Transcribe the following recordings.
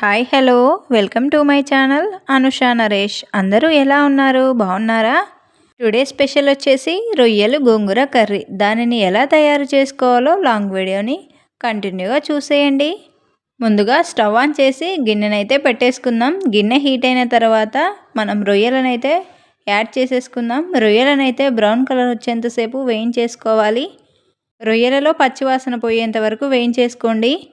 Hi hello. Welcome to my channel. Anusha Naresh అందరూ ఎలా ఉన్నారు? బాగున్నారా? టుడే స్పెషల్ వచ్చేసి రొయ్యలు గోంగూర కర్రీ. దానిని ఎలా తయారు చేసుకోవాలో లాంగ్ వీడియోని కంటిన్యూగా చూసేయండి. ముందుగా స్టవ్ ఆన్ చేసి గిన్నెనైతే పెట్టేసుకుందాం. గిన్నె హీట్ అయిన తర్వాత మనం రొయ్యలనైతే యాడ్ చేసేసుకుందాం. రొయ్యలనైతే బ్రౌన్ కలర్ వచ్చేంతసేపు వేయించేసుకోవాలి. రొయ్యలలో పచ్చివాసన పోయేంత వరకు వేయించేసుకోండి.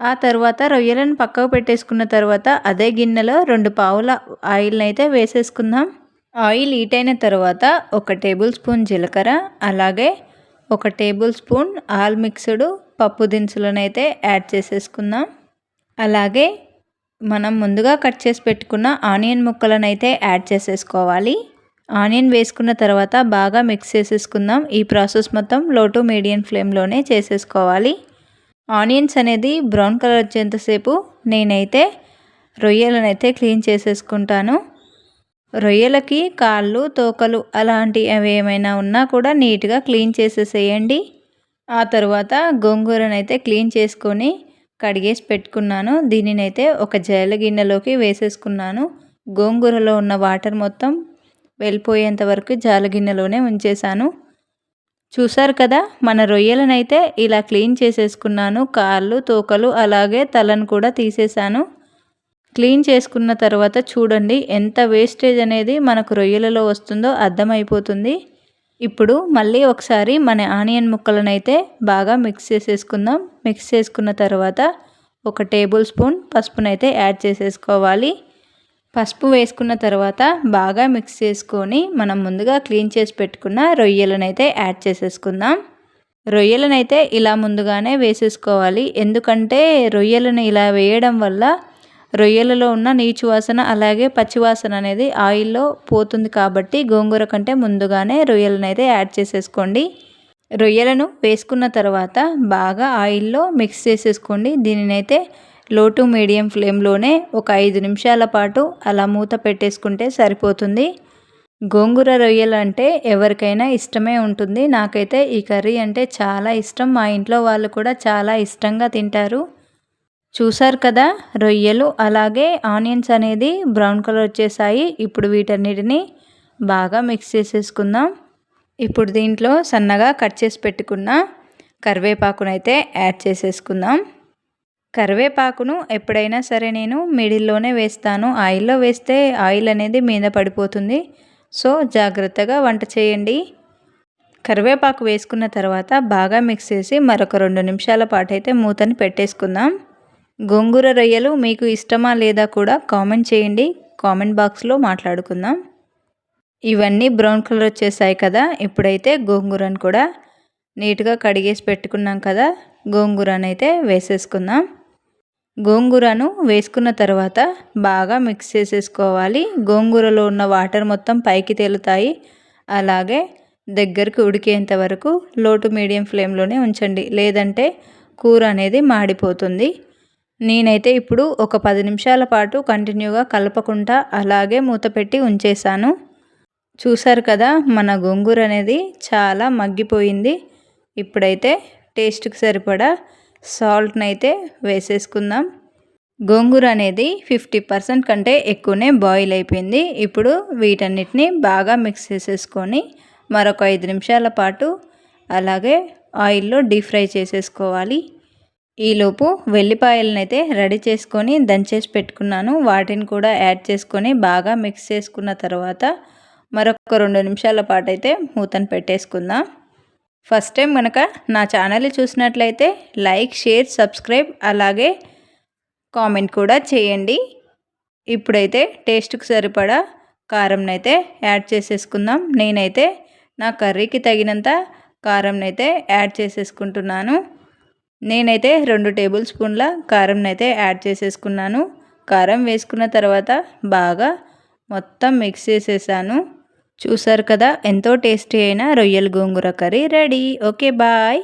ఆ తర్వాత రొయ్యలను పక్కకు పెట్టేసుకున్న తర్వాత అదే గిన్నెలో రెండు పావుల ఆయిల్ని అయితే వేసేసుకుందాం. ఆయిల్ హీట్ అయిన తర్వాత ఒక టేబుల్ స్పూన్ జీలకర్ర అలాగే ఒక టేబుల్ స్పూన్ ఆల్ మిక్స్డ్ పప్పు దినుసులనైతే యాడ్ చేసేసుకుందాం. అలాగే మనం ముందుగా కట్ చేసి పెట్టుకున్న ఆనియన్ ముక్కలనైతే యాడ్ చేసేసుకోవాలి. ఆనియన్ వేసుకున్న తర్వాత బాగా మిక్స్ చేసేసుకుందాం. ఈ ప్రాసెస్ మొత్తం లో టు మీడియం ఫ్లేమ్లోనే చేసేసుకోవాలి. ఆనియన్స్ అనేది బ్రౌన్ కలర్ వచ్చేంతసేపు నేనైతే రొయ్యలను అయితే క్లీన్ చేసేసుకుంటాను. రొయ్యలకి కాళ్ళు తోకలు అలాంటివి అవి ఏమైనా ఉన్నా కూడా నీట్గా క్లీన్ చేసేసేయండి. ఆ తర్వాత గోంగూరను అయితే క్లీన్ చేసుకొని కడిగేసి పెట్టుకున్నాను. దీనినైతే ఒక జైల గిన్నెలోకి వేసేసుకున్నాను. గోంగూరలో ఉన్న వాటర్ మొత్తం వెళ్ళిపోయేంత వరకు జాల గిన్నెలోనే ఉంచేశాను. చూసారు కదా మన రొయ్యలనైతే ఇలా క్లీన్ చేసేసుకున్నాను. కాళ్ళు తోకలు అలాగే తలను కూడా తీసేసాను క్లీన్ చేసుకున్న తర్వాత చూడండి ఎంత వేస్టేజ్ అనేది మనకు రొయ్యలలో వస్తుందో అర్థమైపోతుంది. ఇప్పుడు మళ్ళీ ఒకసారి మన ఆనియన్ ముక్కలనైతే బాగా మిక్స్ చేసేసుకుందాం. మిక్స్ చేసుకున్న తర్వాత ఒక టేబుల్ స్పూన్ పసుపునైతే యాడ్ చేసేసుకోవాలి. పసుపు వేసుకున్న తర్వాత బాగా మిక్స్ చేసుకొని మనం ముందుగా క్లీన్ చేసి పెట్టుకున్న రొయ్యలనైతే యాడ్ చేసేసుకుందాం. రొయ్యలనైతే ఇలా ముందుగానే వేసేసుకోవాలి. ఎందుకంటే రొయ్యలను ఇలా వేయడం వల్ల రొయ్యలలో ఉన్న నీచు వాసన అలాగే పచ్చివాసన అనేది ఆయిల్లో పోతుంది కాబట్టి గోంగూర కంటే ముందుగానే రొయ్యలను అయితే యాడ్ చేసేసుకోండి. రొయ్యలను వేసుకున్న తర్వాత బాగా ఆయిల్లో మిక్స్ చేసేసుకోండి. దీనినైతే లో టు మీడియం ఫ్లేమ్లోనే ఒక ఐదు నిమిషాల పాటు అలా మూత పెట్టేసుకుంటే సరిపోతుంది. గోంగూర రొయ్యలు అంటే ఎవరికైనా ఇష్టమే ఉంటుంది. నాకైతే ఈ కర్రీ అంటే చాలా ఇష్టం. మా ఇంట్లో వాళ్ళు కూడా చాలా ఇష్టంగా తింటారు. చూసారు కదా రొయ్యలు అలాగే ఆనియన్స్ అనేది బ్రౌన్ కలర్ వచ్చేసాయి. ఇప్పుడు వీటన్నిటిని బాగా మిక్స్ చేసేసుకుందాం. ఇప్పుడు దీంట్లో సన్నగా కట్ చేసి పెట్టుకున్న కరివేపాకునైతే యాడ్ చేసేసుకుందాం. కరివేపాకును ఎప్పుడైనా సరే నేను మిడిల్లోనే వేస్తాను. ఆయిల్లో వేస్తే ఆయిల్ అనేది మీద పడిపోతుంది. సో జాగ్రత్తగా వంట చేయండి. కరివేపాకు వేసుకున్న తర్వాత బాగా మిక్స్ చేసి మరొక రెండు నిమిషాల పాటు అయితే మూతని పెట్టేసుకుందాం. గోంగూర రొయ్యలు మీకు ఇష్టమా లేదా కూడా కామెంట్ చేయండి. కామెంట్ బాక్స్లో మాట్లాడుకుందాం. ఇవన్నీ బ్రౌన్ కలర్ వచ్చేసాయి కదా ఇప్పుడైతే గోంగూరను కూడా నీట్గా కడిగేసి పెట్టుకున్నాం కదా గోంగూరనైతే అయితే వేసేసుకుందాం. గోంగూరను వేసుకున్న తర్వాత బాగా మిక్స్ చేసేసుకోవాలి. గోంగూరలో ఉన్న వాటర్ మొత్తం పైకి తేలుతాయి. అలాగే దగ్గరికి ఉడికేంత వరకు లోటు మీడియం ఫ్లేమ్లోనే ఉంచండి. లేదంటే కూర అనేది మాడిపోతుంది. నేనైతే ఇప్పుడు ఒక పది నిమిషాల పాటు కంటిన్యూగా కలపకుండా అలాగే మూత పెట్టి ఉంచేశాను. చూసారు కదా మన గోంగూర అనేది చాలా మగ్గిపోయింది. ఇప్పుడైతే టేస్ట్కి సరిపడా సాల్ట్ని అయితే వేసేసుకుందాం. గోంగూర అనేది ఫిఫ్టీ పర్సెంట్ కంటే ఎక్కువనే బాయిల్ అయిపోయింది. ఇప్పుడు వీటన్నిటిని బాగా మిక్స్ చేసేసుకొని మరొక ఐదు నిమిషాల పాటు అలాగే ఆయిల్లో డీప్ ఫ్రై చేసేసుకోవాలి. ఈలోపు వెల్లిపాయలను అయితే రెడీ చేసుకొని దంచేసి పెట్టుకున్నాను. వాటిని కూడా యాడ్ చేసుకొని బాగా మిక్స్ చేసుకున్న తర్వాత మరొక రెండు నిమిషాల పాటు అయితే మూతను పెట్టేసుకుందాం. ఫస్ట్ టైం కనుక నా ఛానల్ చూసినట్లయితే లైక్ షేర్ సబ్స్క్రైబ్ అలాగే కామెంట్ కూడా చేయండి. ఇప్పుడైతే టేస్ట్కి సరిపడా కారంనైతే యాడ్ చేసేసుకుందాం. నేనైతే నా కర్రీకి తగినంత కారంనైతే యాడ్ చేసేసుకుంటున్నాను. నేనైతే రెండు టేబుల్ స్పూన్ల కారంనైతే యాడ్ చేసేసుకున్నాను. కారం వేసుకున్న తర్వాత బాగా మొత్తం మిక్స్ చేసేసాను. చూసారు కదా? ఎంతో టేస్టీ అయిన రొయ్యల గోంగూర కర్రీ రెడీ. Okay bye.